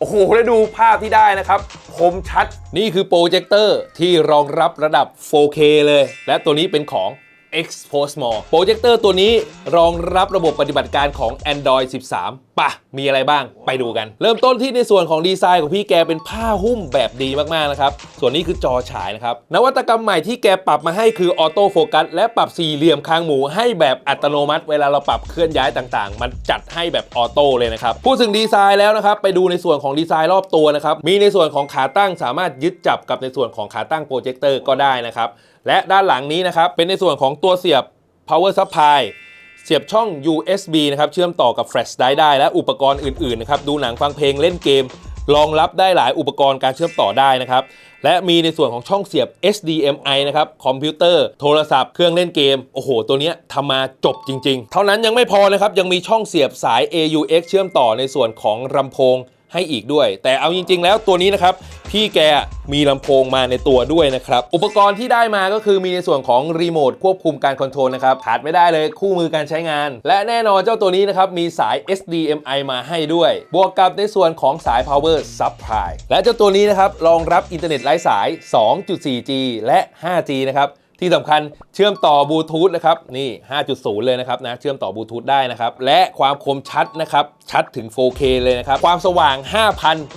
โอ้โหแล้วดูภาพที่ได้นะครับคมชัด นี่คือโปรเจคเตอร์ที่รองรับระดับ 4K เลย และตัวนี้เป็นของ Exposmol โปรเจคเตอร์ตัวนี้รองรับระบบปฏิบัติการของ Android 13 ปะมีอะไรบ้างไปดูกัน เริ่มต้นที่ในส่วนของดีไซน์ของพี่แกเป็นผ้าหุ้มแบบดีมากๆนะครับ ส่วนนี้คือจอฉายนะครับ นวัตกรรมใหม่ที่แกปรับมาให้คือออโต้โฟกัสและปรับสี่เหลี่ยมคางหมูให้แบบอัตโนมัติ เวลาเราปรับเคลื่อนย้ายต่างๆ มันจัดให้แบบออโต้เลยนะครับ พูดถึงดีไซน์แล้วนะครับ ไปดูในส่วนของดีไซน์รอบตัวนะครับ มีในส่วนของขาตั้งสามารถยึดจับกับในส่วนของขาตั้งโปรเจคเตอร์ก็ได้นะครับ และด้านหลังนี้นะครับเป็นในส่วนของตัวเสียบ power supply เสียบช่อง USB นะครับเชื่อมต่อกับ flash drive ได้และอุปกรณ์อื่นๆนะครับดูหนังฟังเพลงเล่นเกมรองรับได้หลายอุปกรณ์การเชื่อมต่อได้นะครับ และมีในส่วนของช่องเสียบ HDMI นะครับ คอมพิวเตอร์ โทรศัพท์ เครื่องเล่นเกม โอ้โห ตัวเนี้ยทำมาจบจริง ๆ เท่านั้นยังไม่พอนะครับ ยังมีช่องเสียบสาย AUX เชื่อมต่อในส่วนของลำโพงให้อีกด้วย แต่เอาจริง ๆ แล้วตัวนี้นะครับ พี่แกมีลำโพงมาในตัวด้วยนะครับ อุปกรณ์ที่ได้มาก็คือมีในส่วนของรีโมทควบคุมการคอนโทรลนะครับขาดไม่ได้เลยคู่มือการใช้งาน และแน่นอนเจ้าตัวนี้นะครับมีสาย HDMI มาให้ด้วย บวกกับในส่วนของสาย power supply และเจ้าตัวนี้นะครับรองรับอินเทอร์เน็ตไร้สาย 2.4G และ 5G นะครับ ที่สำคัญเชื่อมต่อบลูทูธนะครับนี่ 5.0 เลยนะครับนะเชื่อมต่อบลูทูธได้นะครับ และความคมชัดนะครับ ชัดถึง 4K เลยนะครับ ความสว่าง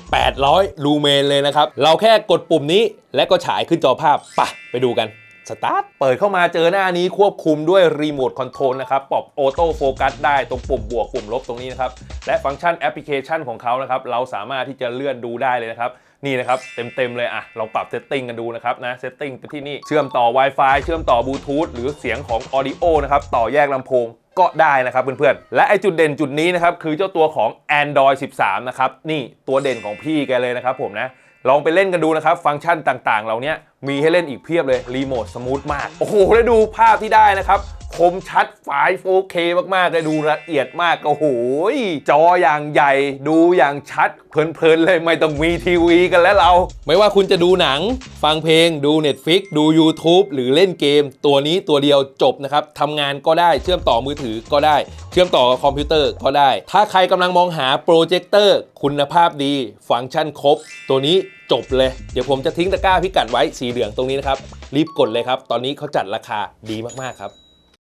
5,800 ลูเมนเลยนะครับ เราแค่กดปุ่มนี้และก็ฉายขึ้นจอภาพปะไปดูกันสตาร์ทเปิดเข้ามาเจอหน้านี้ควบคุมด้วยรีโมทคอนโทรลนะครับปรับออโต้โฟกัสได้ตรงปุ่มบวกปุ่มลบตรงนี้นะครับ และฟังก์ชันแอปพลิเคชันของเขานะครับ เราสามารถที่จะเลื่อนดูได้เลยนะครับ นี่นะครับเต็มๆเลยอะลองปรับเซตติ้งกันดูนะครับนะเซตติ้งไปที่นี่เชื่อมต่อ Wi-Fi เชื่อมต่อบลูทูธหรือเสียงของ Audio นะครับต่อแยกลำโพงก็ได้นะครับเพื่อนๆ และไอจุดเด่นจุดนี้นะครับคือเจ้าตัวของ Android 13 นะครับ นี่ตัวเด่นของพี่แกเลยนะครับผมนะ ลองไปเล่นกันดูนะครับ ฟังก์ชันต่างๆ เหล่านี้มีให้เล่นอีกเพียบเลยรีโมทสมูทมาก โอ้โห แล้วดูภาพที่ได้นะครับ คมชัดไฟล์ 4K มากๆเลยดูละเอียดมากโอ้โหจออย่างใหญ่ดูอย่างชัดเพลินๆเลยไม่ต้องมีทีวีกันแล้วเรา ไม่ว่าคุณจะดูหนัง ฟังเพลงดู Netflix ดู YouTube หรือเล่นเกม ตัวนี้ตัวเดียวจบนะครับทำงานก็ได้เชื่อมต่อมือถือก็ได้ เชื่อมต่อคอมพิวเตอร์ก็ได้ ถ้าใครกำลังมองหาโปรเจคเตอร์คุณภาพดี ฟังก์ชันครบ ตัวนี้จบเลย เดี๋ยวผมจะทิ้งตะกร้าพิกัดไว้สีเหลืองตรงนี้นะครับ รีบกดเลยครับ ตอนนี้เขาจัดราคาดีมาก ๆ ครับ